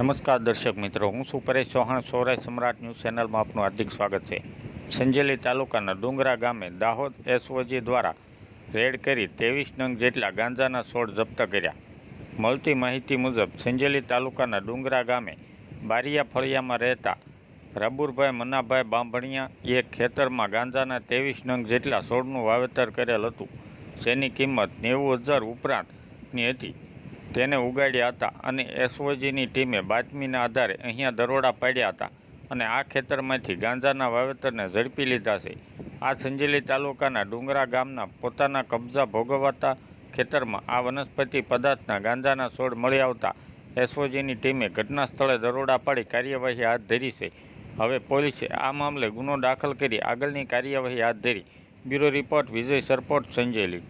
નમસ્કાર દર્શક મિત્રો, હું છું પરેશ ચૌહાણ, સૌરાષ્ટ્ર સમ્રાટ ન્યૂઝ ચેનલમાં આપનું હાર્દિક સ્વાગત છે. સંજેલી તાલુકાના ડુંગરા ગામે દાહોદ એસઓજી દ્વારા રેડ કરી ત્રેવીસ નંગ જેટલા ગાંજાના છોડ જપ્ત કર્યા. મળતી માહિતી મુજબ, સંજેલી તાલુકાના ડુંગરા ગામે બારિયા ફળિયામાં રહેતા રબુરભાઈ મનાભાઈ બાંભણિયા એ ખેતરમાં ગાંજાના ત્રેવીસ નંગ જેટલા છોડનું વાવેતર કરેલ હતું. જેની કિંમત નેવું હજાર ઉપરાંતની હતી. તેને ઉગાડ્યા હતા અને એસઓજીની ટીમે બાતમીના આધારે અહીંયા દરોડા પાડ્યા હતા અને આ ખેતરમાંથી ગાંજાના વાવેતરને ઝડપી લીધા છે. આ સંજેલી તાલુકાના ડુંગરા ગામના પોતાના કબજા ભોગવતા ખેતરમાં આ વનસ્પતિ પદાર્થના ગાંજાના છોડ મળી આવતા એસઓજીની ટીમે ઘટના સ્થળે દરોડા પાડી કાર્યવાહી હાથ ધરી છે. હવે પોલીસે આ મામલે ગુનો દાખલ કરી આગળની કાર્યવાહી હાથ ધરી. Bureau report Vijay Sarpot, Sanjeli.